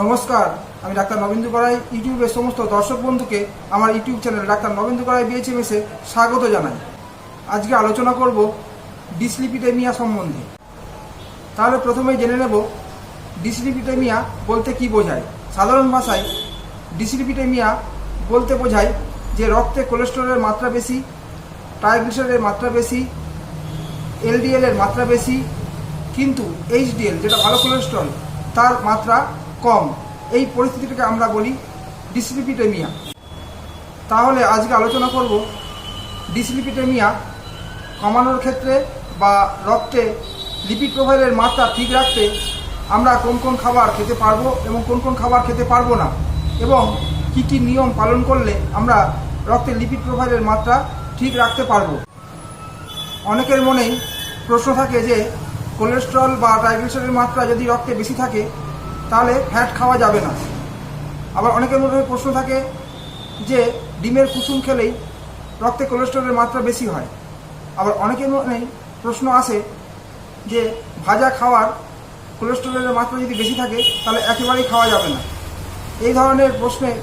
নমস্কার, আমি ডাক্তার নবেন্দু করাই ইউটিউবের সমস্ত দর্শক বন্ধুকে আমার ইউটিউব চ্যানেল ডাক্তার নবেন্দু করাই বিএচএমএসে স্বাগত জানাই। আজকে আলোচনা করব ডিসলিপিটেমিয়া সম্বন্ধে। তাহলে প্রথমেই জেনে নেব ডিসলিপিটেমিয়া বলতে কি বোঝায়। সাধারণ ভাষায় ডিসলিপিডেমিয়া বলতে বোঝায় যে রক্তে কোলেস্টেরলের মাত্রা বেশি ট্রাইগ্লিসারিডের মাত্রা বেশি এলডিএলের মাত্রা বেশি, কিন্তু এইচডিএল যেটা ভালো কোলেস্ট্রল, তার মাত্রা কম। এই পরিস্থিতিটাকে আমরা বলি ডিসলিপিটেমিয়া। তাহলে আজকে আলোচনা করব ডিসলিপিটেমিয়া কমানোর ক্ষেত্রে বা রক্তে লিপিড প্রোফাইলের মাত্রা ঠিক রাখতে আমরা কোন কোন খাবার খেতে পারব এবং কোন কোন খাবার খেতে পারব না এবং কি কি নিয়ম পালন করলে আমরা রক্তে লিপিড প্রোফাইলের মাত্রা ঠিক রাখতে পারব। অনেকের মনেই প্রশ্ন থাকে যে কোলেস্ট্রল বা ট্রাইগ্লিসারিডের মাত্রা যদি রক্তে বেশি থাকে তাহলে ফ্যাট খাওয়া যাবে না। আবার অনেকের মধ্যে প্রশ্ন থাকে যে, ডিমের কুসুম খেলেই রক্তে কোলেস্ট্রলের মাত্রা বেশি হয়। আবার অনেকের মনেই প্রশ্ন আসে যে, ভাজা খাওয়ার কোলেস্ট্রলের মাত্রা যদি বেশি থাকে, তাহলে একেবারেই খাওয়া যাবে না। এই ধরনের প্রশ্নের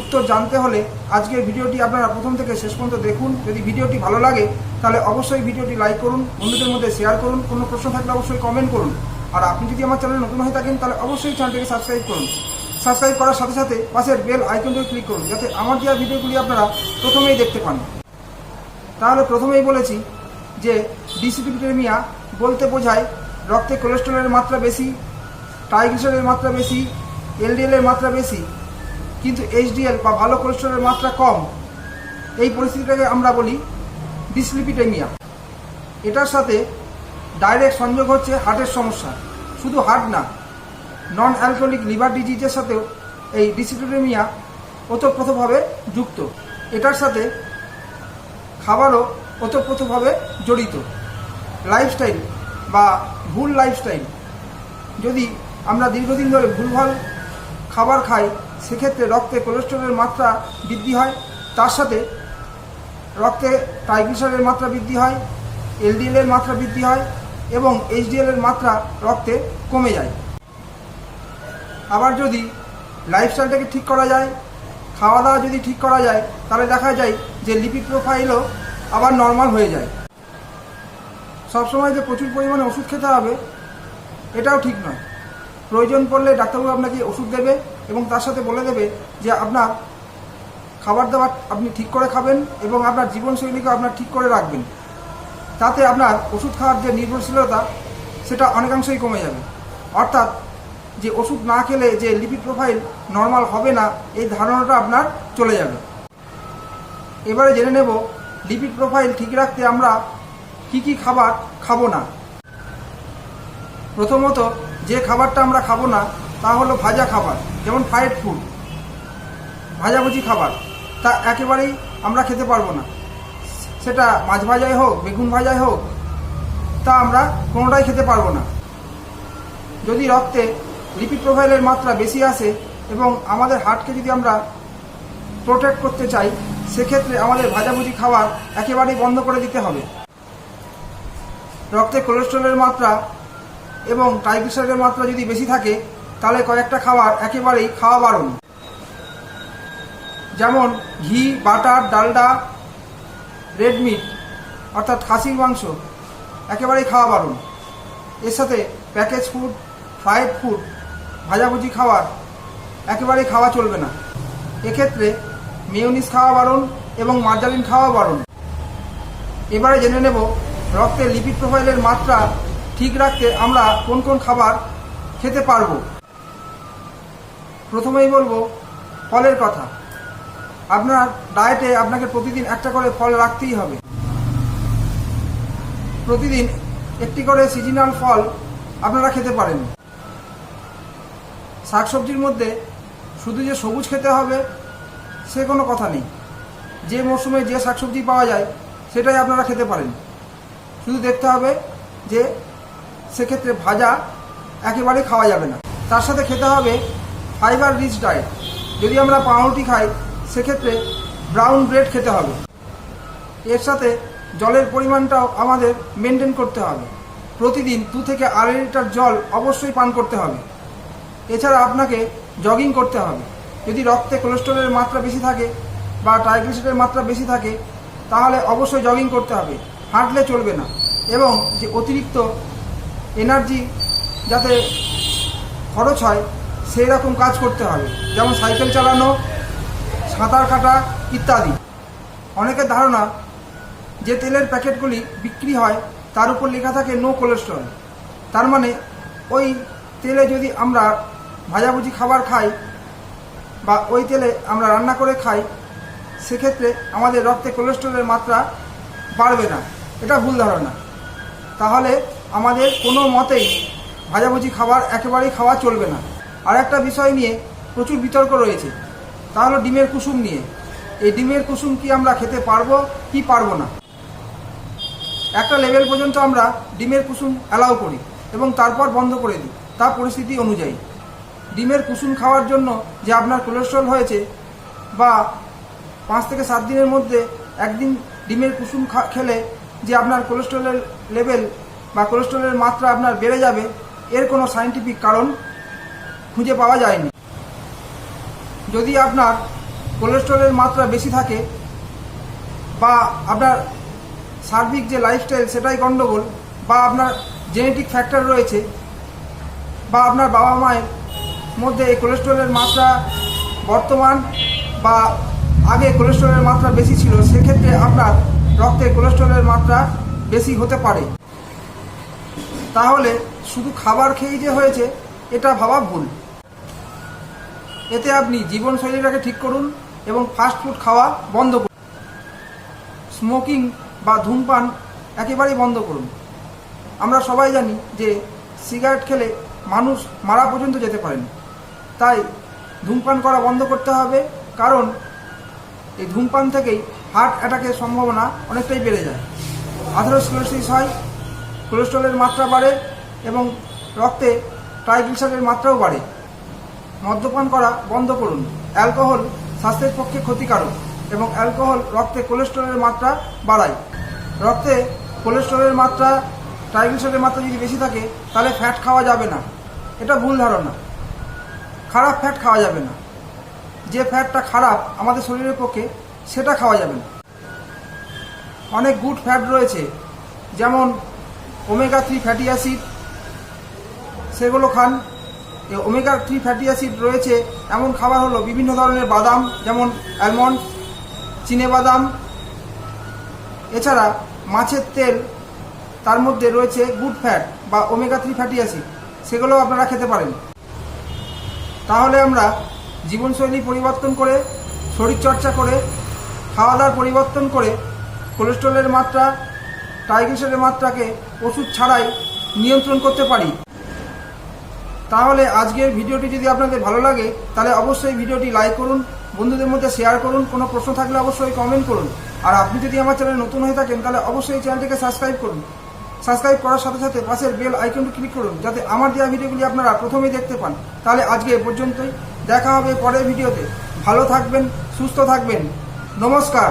উত্তর জানতে হলে আজকের ভিডিওটি আপনারা প্রথম থেকে শেষ পর্যন্ত দেখুন। যদি ভিডিওটি ভালো লাগে, তাহলে অবশ্যই ভিডিওটি লাইক করুন, বন্ধুদের মধ্যে শেয়ার করুন। কোনো প্রশ্ন থাকলে অবশ্যই কমেন্ট করুন। আর আপনি যদি আমার চ্যানেলে নতুন হয়ে থাকেন, তাহলে অবশ্যই চ্যানেলটিকে সাবস্ক্রাইব করুন। সাবস্ক্রাইব করার সাথে সাথে পাশের বেল আইকনটিও ক্লিক করুন, যাতে আমার দেওয়া ভিডিওগুলি আপনারা প্রথমেই দেখতে পান। তাহলে প্রথমেই বলেছি যে ডিসিপিটেমিয়া বলতে বোঝায় রক্তে কোলেস্ট্রলের মাত্রা বেশি ট্রাইগ্লিসারিডের মাত্রা বেশি এলডিএল এর মাত্রা বেশি, কিন্তু এইচডিএল বা ভালো কোলেস্ট্রলের মাত্রা কম। এই পরিস্থিতিটাকে আমরা বলি ডিসলিপিটেমিয়া এটার সাথে ডাইরেক্ট সংযোগ হচ্ছে হার্টের সমস্যা। শুধু হার্ট না নন অ্যালকোহলিক লিভার ডিজিজের সাথেও এই ডিসলিপিটেমিয়া ওতপ্রোতভাবে যুক্ত। এটার সাথে খাবারও ওতপ্রোতভাবে জড়িত। লাইফস্টাইল বা ভুল লাইফস্টাইল যদি আমরা দীর্ঘদিন ধরে ভুলভাল খাবার খাই, সেক্ষেত্রে রক্তে কোলেস্ট্রলের মাত্রা বৃদ্ধি হয়, তার সাথে রক্তে ট্রাইগ্লিসারিডের মাত্রা বৃদ্ধি হয় এলডিএলের মাত্রা বৃদ্ধি হয় এবং এইচডিএল এর মাত্রা রক্তে কমে যায়। আবার যদি লাইফস্টাইলটাকে ঠিক করা যায় খাওয়া দাওয়া যদি ঠিক করা যায়, তাহলে দেখা যায় যে লিপিড প্রোফাইলও আবার নর্মাল হয়ে যায়। সবসময় যে প্রচুর পরিমাণে ওষুধ খেতে হবে, এটাও ঠিক নয়। প্রয়োজন পড়লে ডাক্তারবাবু আপনাকে ওষুধ দেবে এবং তার সাথে বলে দেবে যে আপনার খাবার দাবার আপনি ঠিক করে খাবেন এবং আপনার জীবনশৈলীকে আপনার ঠিক করে রাখবেন। তাতে আপনার ওষুধ খাওয়ার যে নির্ভরশীলতা, সেটা অনেকাংশই কমে যাবে। অর্থাৎ যে ওষুধ না খেলে যে লিপিড প্রোফাইল নর্মাল হবে না, এই ধারণাটা আপনার চলে যাবে। এবারে জেনে নেব লিপিড প্রোফাইল ঠিক রাখতে আমরা কি কি খাবার খাব না। প্রথমত, যে খাবারটা আমরা খাব না, তা হলো ভাজা খাবার, যেমন ফ্রাইড ফুড ভাজাভুজি খাবার, তা একেবারেই আমরা খেতে পারব না। সেটা মাছ ভাজাই হোক, বেগুন ভাজাই হোক, তা আমরা কোনোটাই খেতে পারব না। যদি রক্তে লিপিড প্রোফাইলের মাত্রা বেশি আসে এবং আমাদের হার্টকে যদি আমরা প্রোটেক্ট করতে চাই, সেক্ষেত্রে আমাদের ভাজাভুজি খাওয়ার একেবারেই বন্ধ করে দিতে হবে। রক্তে কোলেস্ট্রলের মাত্রা এবং ট্রাইগ্লিসারিডের মাত্রা যদি বেশি থাকে, তাহলে কয়েকটা খাবার একেবারেই খাওয়া বারণ। যেমন ঘি, বাটার, ডালডা রেড মিট অর্থাৎ খাসির মাংস, একেবারেই খাওয়া বারণ। এর সাথে প্যাকেজ ফুড ফ্রাইড ফুড ভাজাভুজি খাওয়ার একেবারেই খাওয়া চলবে না। এক্ষেত্রে মেয়নিস খাওয়া বারণ এবং মার্জারিন খাওয়া বারণ। এবারে জেনে নেব রক্তের লিপিড প্রোফাইলের মাত্রা ঠিক রাখতে আমরা কোন কোন খাবার খেতে পারব। প্রথমেই বলব ফলের কথা। আপনার ডায়েটে আপনাকে প্রতিদিন একটা করে ফল রাখতেই হবে। প্রতিদিন একটি করে সিজনাল ফল আপনারা খেতে পারেন। শাকসবজির মধ্যে শুধু যে সবুজ খেতে হবে, সে কোনো কথা নেই। যে মরশুমে যে শাকসবজি পাওয়া যায়, সেটাই আপনারা খেতে পারেন। শুধু দেখতে হবে যে সেক্ষেত্রে ভাজা একেবারে খাওয়া যাবে না। তার সাথে খেতে হবে ফাইবার রিচ ডায়েট যদি আমরা পাউরুটি খাই সেক্ষেত্রে ব্রাউন ব্রেড খেতে হবে। এর সাথে জলের পরিমাণটাও আমাদের মেনটেন করতে হবে। প্রতিদিন দু থেকে আড়াই লিটার জল অবশ্যই পান করতে হবে। এছাড়া আপনাকে জগিং করতে হবে। যদি রক্তে কোলেস্টেরলের মাত্রা বেশি থাকে বা ট্রাইগ্লিসাইডের মাত্রা বেশি থাকে, তাহলে অবশ্যই জগিং করতে হবে। হাঁটলে চলবে না এবং যে অতিরিক্ত এনার্জি যাতে খরচ হয় সেই রকম কাজ করতে হবে। যেমন সাইকেল চালানো সাঁতার কাটা ইত্যাদি। অনেকের ধারণা যে তেলের প্যাকেটগুলি বিক্রি হয়, তার উপর লেখা থাকে নো কোলেস্ট্রল তার মানে ওই তেলে যদি আমরা ভাজাভুজি খাবার খাই বা ওই তেলে আমরা রান্না করে খাই, সেক্ষেত্রে আমাদের রক্তে কোলেস্ট্রলের মাত্রা বাড়বে না। এটা ভুল ধারণা। তাহলে আমাদের কোনো মতেই ভাজাভুজি খাবার একেবারেই খাওয়া চলবে না। আর একটা বিষয় নিয়ে প্রচুর বিতর্ক রয়েছে। তা হলো ডিমের কুসুম নিয়ে। এই ডিমের কুসুম কি আমরা খেতে পারব, কি পারব না? একটা লেভেল পর্যন্ত আমরা ডিমের কুসুম অ্যালাউ করি এবং তারপর বন্ধ করে দিই। তা পরিস্থিতি অনুযায়ী। ডিমের কুসুম খাওয়ার জন্য যে আপনার কোলেস্ট্রল হয়েছে বা পাঁচ থেকে সাত দিনের মধ্যে একদিন ডিমের কুসুম খেলে যে আপনার কোলেস্ট্রলের লেভেল বা কোলেস্ট্রলের মাত্রা আপনার বেড়ে যাবে, এর কোনো সাইন্টিফিক কারণ খুঁজে পাওয়া যায়নি। যদি আপনার কোলেস্ট্রলের মাত্রা বেশি থাকে বা আপনার সার্বিক যে লাইফস্টাইল সেটাই গণ্ডগোল বা আপনার জেনেটিক ফ্যাক্টর রয়েছে বা আপনার বাবা মায়ের মধ্যে এই কোলেস্ট্রলের মাত্রা বর্তমান বা আগে কোলেস্ট্রলের মাত্রা বেশি ছিল, সেক্ষেত্রে আপনার রক্তে কোলেস্ট্রলের মাত্রা বেশি হতে পারে। তাহলে শুধু খাবার খেয়েই যে হয়েছে, এটা ভাবা ভুল। এতে আপনি জীবনশৈলীটাকে ঠিক করুন এবং ফাস্ট ফুড খাওয়া বন্ধ করুন। স্মোকিং বা ধূমপান একেবারেই বন্ধ করুন। আমরা সবাই জানি যে সিগারেট খেলে মানুষ মারা পর্যন্ত যেতে পারেন। তাই ধূমপান করা বন্ধ করতে হবে, কারণ এই ধূমপান থেকেই হার্ট অ্যাটাকের সম্ভাবনা অনেকটাই বেড়ে যায়। আথারোস্ক্লেরোসিস হয় কোলেস্ট্রলের মাত্রা বাড়ে এবং রক্তে ট্রাইগ্লিসাইডের মাত্রাও বাড়ে। মদ্যপান করা বন্ধ করুন। অ্যালকোহল স্বাস্থ্যের পক্ষে ক্ষতিকারক এবং অ্যালকোহল রক্তে কোলেস্ট্রলের মাত্রা বাড়ায়। রক্তে কোলেস্ট্রলের মাত্রা ট্রাইগ্লিসাইডের মাত্রা যদি বেশি থাকে, তাহলে ফ্যাট খাওয়া যাবে না। এটা ভুল ধারণা। খারাপ ফ্যাট খাওয়া যাবে না। যে ফ্যাটটা খারাপ আমাদের শরীরের পক্ষে, সেটা খাওয়া যাবে না। অনেক গুড ফ্যাট রয়েছে, যেমন ওমেগা থ্রি ফ্যাটি অ্যাসিড, সেগুলো খান। ওমেগা থ্রি ফ্যাটি অ্যাসিড রয়েছে, এমন খাবার হলো বিভিন্ন ধরনের বাদাম, যেমন অ্যালমন্ড চিনে বাদাম। এছাড়া মাছের তেল, তার মধ্যে রয়েছে গুড ফ্যাট বা ওমেগা থ্রি ফ্যাটি অ্যাসিড সেগুলো আপনারা খেতে পারেন। তাহলে আমরা জীবনশৈলী পরিবর্তন করে, শরীরচর্চা করে খাওয়া দাওয়ার পরিবর্তন করে কোলেস্ট্রলের মাত্রা ট্রাইগ্লিসাইডের মাত্রাকে ওষুধ ছাড়াই নিয়ন্ত্রণ করতে পারি। তাহলে আজকের ভিডিওটি যদি আপনাদের ভালো লাগে, তাহলে অবশ্যই ভিডিওটি লাইক করুন, বন্ধুদের মধ্যে শেয়ার করুন, কোনো প্রশ্ন থাকলে অবশ্যই কমেন্ট করুন। আর আপনি যদি আমার চ্যানেল নতুন হয়ে থাকেন, তাহলে অবশ্যই চ্যানেলটিকে সাবস্ক্রাইব করুন। সাবস্ক্রাইব করার সাথে সাথে পাশের বেল আইকনটি ক্লিক করুন, যাতে আমার দেওয়া ভিডিওগুলি আপনারা প্রথমেই দেখতে পান। তাহলে আজকে এ পর্যন্তই। দেখা হবে পরের ভিডিওতে। ভালো থাকবেন, সুস্থ থাকবেন। নমস্কার।